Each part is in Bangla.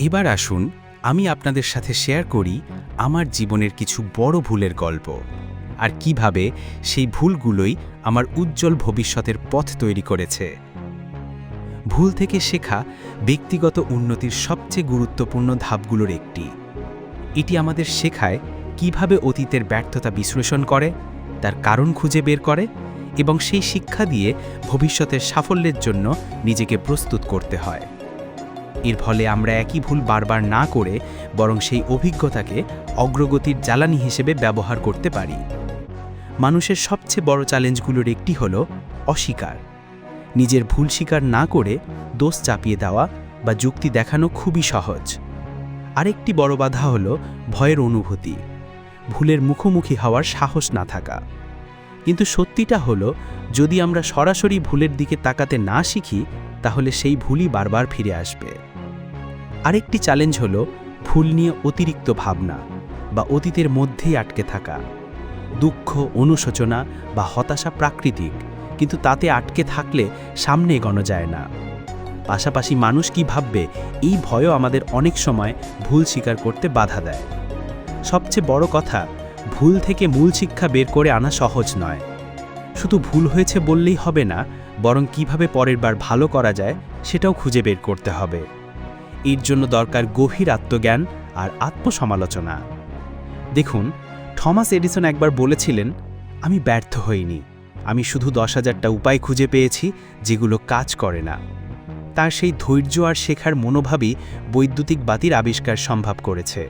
এবার আসুন, আমি আপনাদের সাথে শেয়ার করি আমার জীবনের কিছু বড় ভুলের গল্প আর কীভাবে সেই ভুলগুলোই আমার উজ্জ্বল ভবিষ্যতের পথ তৈরি করেছে। ভুল থেকে শেখা ব্যক্তিগত উন্নতির সবচেয়ে গুরুত্বপূর্ণ ধাপগুলোর একটি। এটি আমাদের শেখায় কীভাবে অতীতের ব্যর্থতা বিশ্লেষণ করে, তার কারণ খুঁজে বের করে এবং সেই শিক্ষা দিয়ে ভবিষ্যতের সাফল্যের জন্য নিজেকে প্রস্তুত করতে হয়। এর ফলে আমরা একই ভুল বারবার না করে বরং সেই অভিজ্ঞতাকে অগ্রগতির জ্বালানি হিসেবে ব্যবহার করতে পারি। মানুষের সবচেয়ে বড় চ্যালেঞ্জগুলোর একটি হল অস্বীকার। নিজের ভুল স্বীকার না করে দোষ চাপিয়ে দেওয়া বা যুক্তি দেখানো খুবই সহজ। আরেকটি বড় বাধা হল ভয়ের অনুভূতি। ভুলের মুখোমুখি হওয়ার সাহস না থাকা। কিন্তু সত্যিটা হলো, যদি আমরা সরাসরি ভুলের দিকে তাকাতে না শিখি, তাহলে সেই ভুলই বারবার ফিরে আসবে। আরেকটি চ্যালেঞ্জ হলো ভুল নিয়ে অতিরিক্ত ভাবনা বা অতীতের মধ্যেই আটকে থাকা। দুঃখ, অনুশোচনা বা হতাশা প্রাকৃতিক, কিন্তু তাতে আটকে থাকলে সামনে এগোনো যায় না। পাশাপাশি মানুষ কি ভাববে, এই ভয়ও আমাদের অনেক সময় ভুল স্বীকার করতে বাধা দেয়। সবচেয়ে বড় কথা, ভুল থেকে মূল শিক্ষা বের করে আনা সহজ নয়। শুধু ভুল হয়েছে বললেই হবে না, বরং কীভাবে পরের বার ভালো করা যায়, সেটাও খুঁজে বের করতে হবে। এর জন্য দরকার গভীর আত্মজ্ঞান আর আত্মসমালোচনা। দেখুন, থমাস এডিসন একবার বলেছিলেন, আমি ব্যর্থ হইনি। আমি শুধু দশ হাজারটা উপায় খুঁজে পেয়েছি যেগুলো কাজ করে না। তার সেই ধৈর্য আর শেখার মনোভাবই বৈদ্যুতিক বাতির আবিষ্কার সম্ভব করেছে।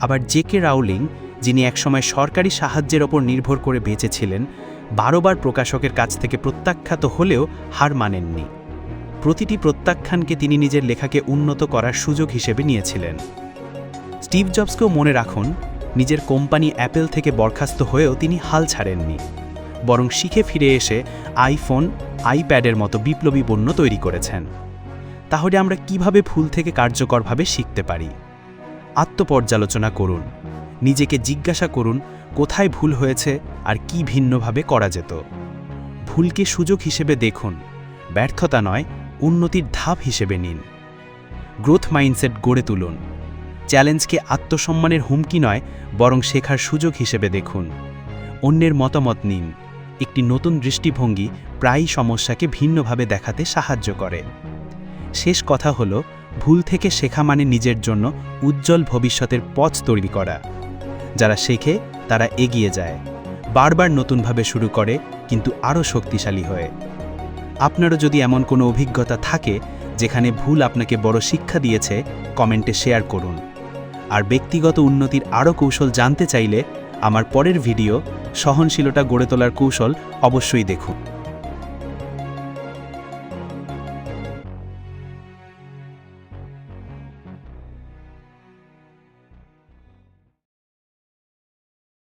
আবার জে কে রাউলিং, যিনি একসময় সরকারি সাহায্যের ওপর নির্ভর করে বেঁচেছিলেন বারোবার প্রকাশকের কাছ থেকে প্রত্যাখ্যাত হলেও হার মানেননি। প্রতিটি প্রত্যাখ্যানকে তিনি নিজের লেখাকে উন্নত করার সুযোগ হিসেবে নিয়েছিলেন। স্টিভ জবসকেও মনে রাখুন, নিজের কোম্পানি অ্যাপেল থেকে বরখাস্ত হয়েও তিনি হাল ছাড়েননি। বরং শিখে ফিরে এসে আইফোন, আইপ্যাডের মতো বিপ্লবী পণ্য তৈরি করেছেন। তাহলে আমরা কীভাবে ভুল থেকে কার্যকরভাবে শিখতে পারি? আত্মপর্যালোচনা করুন, নিজেকে জিজ্ঞাসা করুন, কোথায় ভুল হয়েছে আর কি ভিন্নভাবে করা যেত। ভুলকে সুযোগ হিসেবে দেখুন, ব্যর্থতা নয় উন্নতির ধাপ হিসেবে নিন। গ্রোথ মাইন্ডসেট গড়ে তুলুন। চ্যালেঞ্জকে আত্মসম্মানের হুমকি নয়, বরং শেখার সুযোগ হিসেবে দেখুন। অন্যের মতামত নিন। একটি নতুন দৃষ্টিভঙ্গি প্রায়ই সমস্যাকে ভিন্নভাবে দেখাতে সাহায্য করে। শেষ কথা হলো, ভুল থেকে শেখা মানে নিজের জন্য উজ্জ্বল ভবিষ্যতের পথ তৈরি করা। যারা শেখে, তারা এগিয়ে যায়। বারবার নতুনভাবে শুরু করে, কিন্তু আরও শক্তিশালী হয়ে। আপনারও যদি এমন কোনো অভিজ্ঞতা থাকে যেখানে ভুল আপনাকে বড় শিক্ষা দিয়েছে, কমেন্টে শেয়ার করুন। আর ব্যক্তিগত উন্নতির আরও কৌশল জানতে চাইলে আমার পরের ভিডিও সহনশীলতা গড়ে তোলার কৌশল অবশ্যই দেখুন।